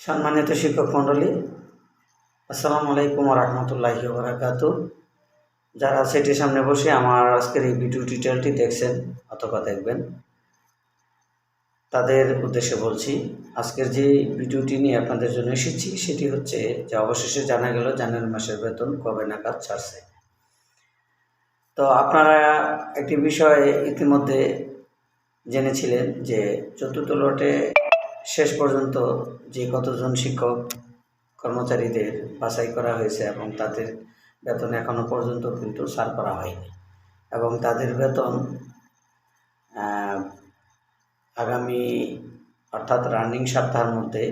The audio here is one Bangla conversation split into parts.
সম্মানিত শিক্ষক মণ্ডলী, আসসালামু আলাইকুম রহমতুল্লাহি বারাকাতু যারা সেটির সামনে বসে আমার আজকের এই ভিডিও টিউটোরিয়ালটি দেখছেন অথবা দেখবেন, তাদের উদ্দেশ্যে বলছি, আজকের যে ভিডিওটি নিয়ে আপনাদের জন্য এসেছি সেটি হচ্ছে যে অবশেষে জানা গেল জানুয়ারি মাসের বেতন কবে নাগাদ ছাড়ছে। তো আপনারা একটি বিষয়ে ইতিমধ্যে জেনেছিলেন যে চতুর্থ লটে শেষ পর্যন্ত যে কতজন শিক্ষক কর্মচারীদের বাছাই করা হয়েছে এবং তাদের বেতন এখনও পর্যন্ত কিন্তু ছাড় করা হয়নি এবং তাদের বেতন আগামী অর্থাৎ রানিং সপ্তাহের মধ্যে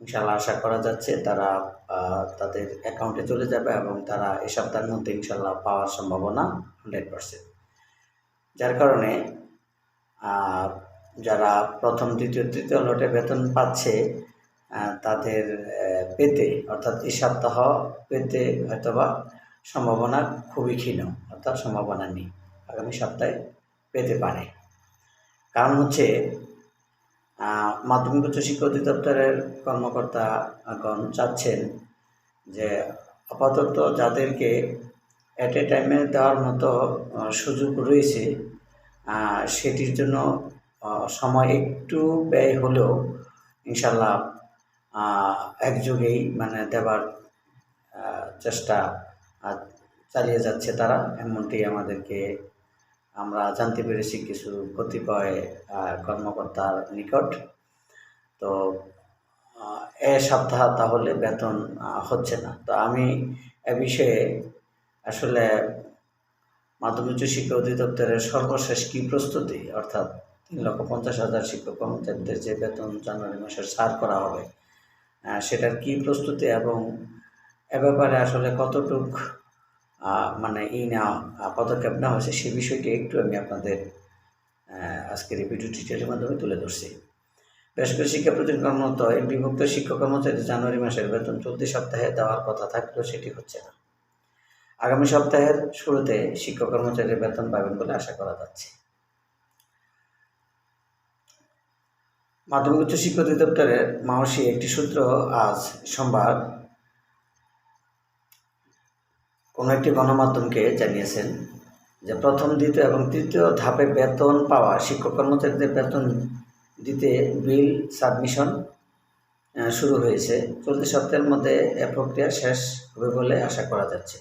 ইনশাল্লাহ আশা করা যাচ্ছে তারা তাদের অ্যাকাউন্টে চলে যাবে এবং তারা এই সপ্তাহের মধ্যে ইনশাল্লাহ পাওয়ার সম্ভাবনা হান্ড্রেড পারসেন্ট যার কারণে যারা প্রথম, দ্বিতীয়, তৃতীয় লটে বেতন পাচ্ছে তাদের পেতে, অর্থাৎ এই সপ্তাহ পেতে হয়তোবা সম্ভাবনা খুবই ক্ষীণ, অর্থাৎ সম্ভাবনা নেই। আগামী সপ্তাহে পেতে পারে। কারণ হচ্ছে মাধ্যমিক উচ্চ শিক্ষা অধিদপ্তরের কর্মকর্তাগণ চাচ্ছেন যে আপাতত যাদেরকে অ্যাট এ টাইমে দেওয়ার মতো সুযোগ রয়েছে সেটির জন্য সময় একটু ব্যয় হলেও ইনশাল্লাহ একযোগেই মানে দেবার চেষ্টা চালিয়ে যাচ্ছে তারা। এমনটি আমাদেরকে, আমরা জানতে পেরেছি কিছু কতিপয় কর্মকর্তার নিকট। তো এ সপ্তাহ তাহলে বেতন হচ্ছে না। তো আমি এ বিষয়ে আসলে মাধ্যমিক শিক্ষা অধিদপ্তরের সর্বশেষ কী প্রস্তুতি, অর্থাৎ লক্ষ পঞ্চাশ হাজার শিক্ষক কর্মচারীদের যে বেতন জানুয়ারি মাসের ছাড় করা হবে সেটার কি প্রস্তুতি এবং এ ব্যাপারে আসলে কতটুক মানে ই নেওয়া পদক্ষেপ নেওয়া হয়েছে সে বিষয়টি একটু আমি আপনাদের আজকের এই ভিডিও টিউটোরিয়ালের মাধ্যমে তুলে ধরছি। বেসরকারি শিক্ষা প্রতিষ্ঠান কর্মরত বিভক্ত শিক্ষক কর্মচারী জানুয়ারি মাসের বেতন চলতি সপ্তাহে দেওয়ার কথা থাকলেও সেটি হচ্ছে না। আগামী সপ্তাহের শুরুতে শিক্ষক কর্মচারীর বেতন পাবেন বলে আশা করা যাচ্ছে। মাধ্যমিক উচ্চ শিক্ষা অধিদপ্তরের মাহসী একটি সূত্র আজ সোমবার কোনো একটি গণমাধ্যমকে জানিয়েছেন যে প্রথম, দ্বিতীয় এবং তৃতীয় ধাপে বেতন পাওয়া শিক্ষক কর্মচারীদের বেতন দিতে বিল সাবমিশন শুরু হয়েছে। চলতি সপ্তাহের মধ্যে এ প্রক্রিয়া শেষ হবে বলে আশা করা যাচ্ছে।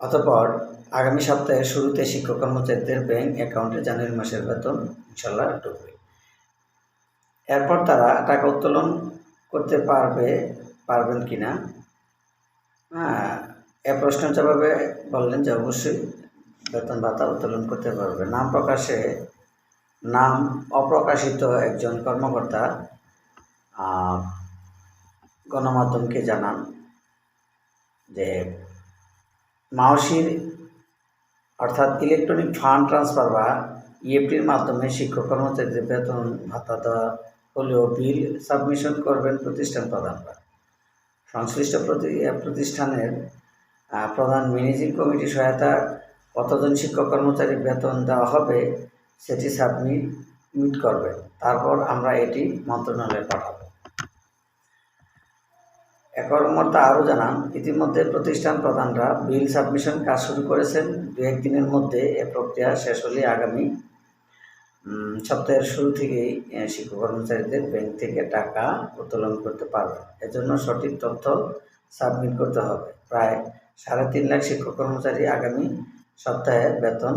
অতঃপর আগামী সপ্তাহের শুরুতে শিক্ষক কর্মচারীদের ব্যাংক অ্যাকাউন্টে জানুয়ারি মাসের বেতন ইনশাল্লাহ ঢুকবে। এরপর তারা টাকা উত্তোলন করতে পারবে, পারবেন কি না? হ্যাঁ এ প্রশ্নের জবাবে বললেন যে অবশ্যই বেতন ভাতা উত্তোলন করতে পারবে। নাম প্রকাশে, নাম অপ্রকাশিত একজন কর্মকর্তা গণমাধ্যমকে জানান যে মাওসির অর্থাৎ ইলেকট্রনিক ফান্ড ট্রান্সফার বা ইএফটির মাধ্যমে শিক্ষক কর্মচারীদের বেতন, ভাতা দেওয়া হলেও বিল সাবমিশন করবেন প্রতিষ্ঠান প্রধানরা। সংশ্লিষ্ট প্রতি- প্রতিষ্ঠানের প্রধান ম্যানেজিং কমিটি সহায়তা, কতজন শিক্ষক কর্মচারী বেতন দেওয়া হবে সেটি সাবমিট মিট করবেন। তারপর আমরা এটি মন্ত্রণালয়ে পাঠাবো। এ কর্মকর্তা আরও জানান, ইতিমধ্যে প্রতিষ্ঠান প্রধানরা বিল সাবমিশন কাজ শুরু করেছেন। দু একদিনের মধ্যে এ প্রক্রিয়া শেষ হলে আগামী সপ্তাহের শুরু থেকেই শিক্ষক কর্মচারীদের ব্যাংক থেকে টাকা উত্তোলন করতে পারবে। এজন্য সঠিক তথ্য সাবমিট করতে হবে। প্রায় সাড়ে তিন লাখ শিক্ষক কর্মচারী আগামী সপ্তাহে বেতন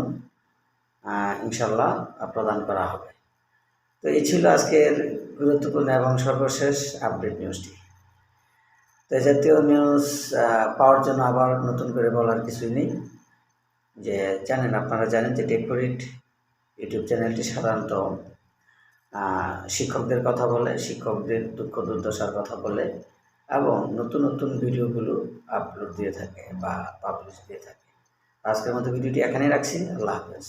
ইনশাল্লাহ প্রদান করা হবে। তো এই ছিল আজকের গুরুত্বপূর্ণ এবং সর্বশেষ আপডেট নিউজটি। তো জাতীয় নিউজ পাওয়ার জন্য আবার নতুন করে বলার কিছুই নেই। যে জানেন, আপনারা জানেন যে টেকরিট ইউটিউব চ্যানেলটি সাধারণত শিক্ষকদের কথা বলে, শিক্ষকদের দুঃখ দুর্দশার কথা বলে এবং নতুন নতুন ভিডিওগুলো আপলোড দিয়ে থাকে বা পাবলিশ দিয়ে থাকে। আজকের মতো ভিডিওটি এখানেই রাখছি। আল্লাহ হাফেজ।